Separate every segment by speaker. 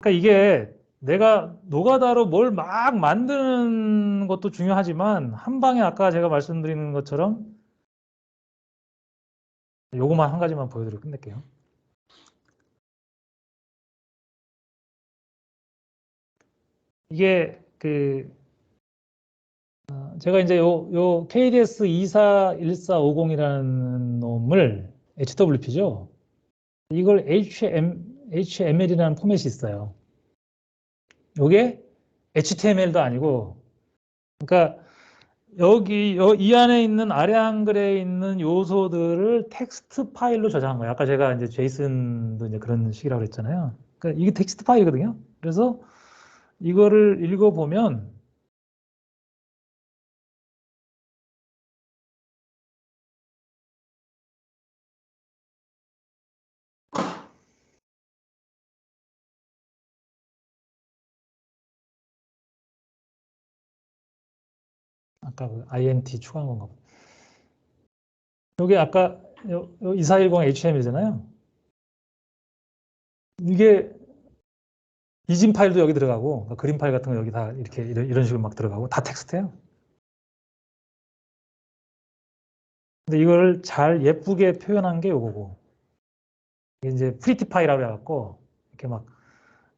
Speaker 1: 그러니까 이게 내가 노가다로 뭘 막 만드는 것도 중요하지만 한 방에 아까 제가 말씀드리는 것처럼 요거만 한 가지만 보여드리고 끝낼게요. 이게 그 어, 제가 이제 요, 요 KDS 241450이라는 놈을 HWP죠. 이걸 HM, HML이라는 포맷이 있어요. 요게 HTML도 아니고, 그러니까 여기 여- 이 안에 있는 아래 한글에 있는 요소들을 텍스트 파일로 저장한 거예요. 아까 제가 이제 제이슨도 이제 그런 식이라고 그랬잖아요. 그러니까 이게 텍스트 파일이거든요. 그래서 이거를 읽어보면 아까 그 INT 추가한 건가 보다. 여기 아까 2410 HTML이잖아요. 이게 이진 파일도 여기 들어가고 그러니까 그림 파일 같은 거 여기 다 이렇게 이런, 이런 식으로 막 들어가고 다 텍스트예요. 근데 이걸 잘 예쁘게 표현한 게 요거고 이게 이제 프리티 파일이라고 해갖고 이렇게 막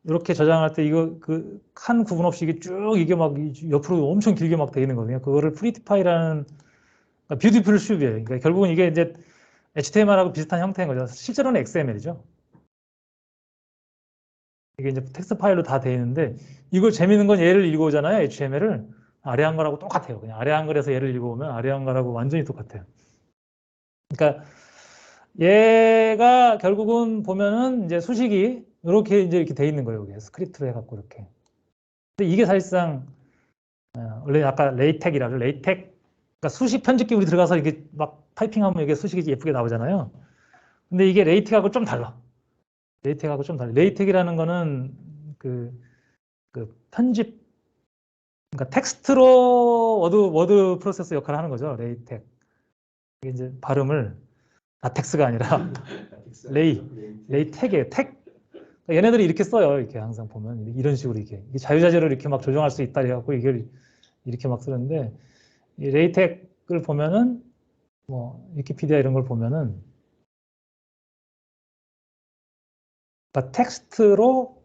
Speaker 1: 이렇게 저장할 때 이거 그한 구분 없이 이게 쭉 이게 막 이- 옆으로 엄청 길게 막돼 있는 거거든요. 그거를 프리티 파일이라는 뷰티풀 슈비에요. 그러니까 결국은 이게 이제 HTML하고 비슷한 형태인 거죠. 실제로는 XML이죠. 이게 이제 텍스트 파일로 다돼 있는데 이걸 재밌는 건 얘를 읽어오잖아요. HTML을 아래 한글하고 똑같아요. 그냥 아래 한글에서 얘를 읽어오면 아래 한글하고 완전히 똑같아요. 그러니까 얘가 결국은 보면은 이제 수식이 이렇게 이제 이렇게 돼 있는 거예요. 여기 스크립트로 해갖고 이렇게. 근데 이게 사실상 어, 원래 아까 레이텍이라죠. 레이텍 그러니까 수식 편집기 우리 들어가서 이게 막 타이핑하면 이게 수식이 예쁘게 나오잖아요. 근데 이게 레이텍하고 좀 달라. 레이텍하고 좀 달라. 레이텍이라는 거는 그, 그 편집 그러니까 텍스트로 워드 워드 프로세서 역할을 하는 거죠. 레이텍. 이게 이제 발음을 라텍스가 아니라 레이 레이텍이에요. 텍. 그러니까 얘네들이 이렇게 써요. 이렇게 항상 보면 이런 식으로 이게 자유자재로 이렇게 막 조정할 수 있다 해갖고 이걸 이렇게 막 쓰는데 이 레이텍을 보면은 뭐 위키피디아 이런 걸 보면은 그러니까 텍스트로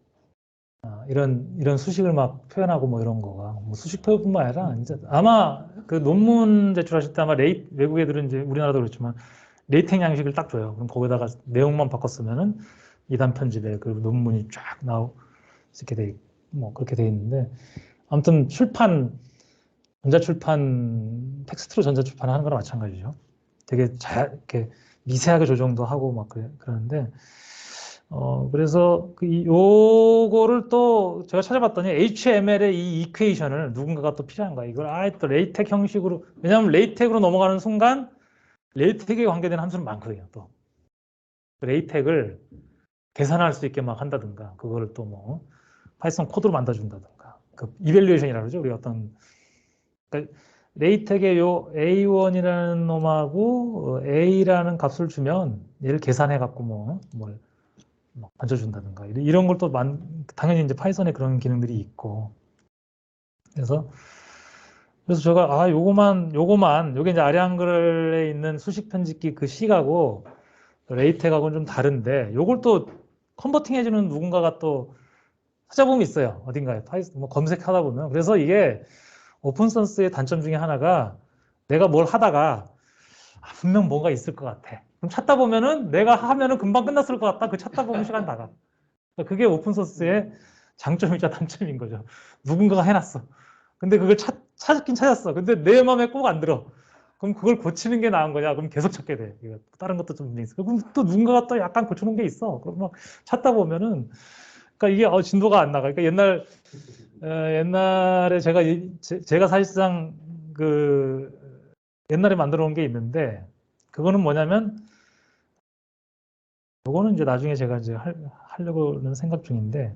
Speaker 1: 아, 이런 이런 수식을 막 표현하고 뭐 이런 거가 뭐 수식 표현뿐만 아니라 이제 아마 그 논문 제출하실 때 아마 레이 외국 애들은 이제 우리나라도 그렇지만 레이텍 양식을 딱 줘요. 그럼 거기다가 내용만 바꿨으면은 이단 편집에 그 논문이 쫙 나오 이렇게 돼, 있- 뭐 그렇게 돼 있는데 아무튼 출판 전자출판 텍스트로 전자출판 하는 거랑 마찬가지죠. 되게 잘 이렇게 미세하게 조정도 하고 막 그래, 그러는데 어 그래서 그 이- 요거를 또 제가 찾아봤더니 HTML의 이 이퀘이션을 누군가가 또 필요한 거야. 이걸 아예 또 레이텍 형식으로 왜냐하면 레이텍으로 넘어가는 순간 레이텍에 관계된 함수는 많거든요. 또 레이텍을 계산할 수 있게 막 한다든가 그거를 또 뭐 파이썬 코드로 만들어준다든가. 그 이밸류에이션이라고 그러죠. 우리 어떤. 그러니까 레이텍의 요 A1이라는 놈하고 어, A라는 값을 주면 얘를 계산해 갖고 뭐뭘 막 던져준다든가. 이런- 걸 또 당연히 이제 파이썬에 그런 기능들이 있고. 그래서 그래서 제가 아 요거만 요거만 요게 이제 아래 한글에 있는 수식 편집기 그 C하고 레이텍하고는 좀 다른데 요걸 또 컨버팅 해주는 누군가가 또 찾아보면 있어요 어딘가에 파이썬 뭐 검색하다 보면 그래서 이게 오픈 소스의 단점 중에 하나가 내가 뭘 하다가 아, 분명 뭔가 있을 것 같아. 그럼 찾다 보면은 내가 하면은 금방 끝났을 것 같다. 그 찾다 보면 시간 나가. 그러니까 그게 오픈 소스의 장점이자 단점인 거죠. 누군가가 해놨어. 근데 그걸 찾, 찾긴 찾았어. 근데 내 마음에 꼭 안 들어. 그럼 그걸 고치는 게 나은 거냐? 그럼 계속 찾게 돼. 다른 것도 좀 있어. 그럼 또 누군가가 또 약간 고쳐놓은 게 있어. 그럼 막 찾다 보면은 그러니까 이게 어, 진도가 안 나가. 그러니까 옛날 어, 옛날에 제가 이- 제, 제가 사실상 그 옛날에 만들어 놓은 게 있는데 그거는 뭐냐면 요거는 이제 나중에 제가 이제 할, 하려고는 생각 중인데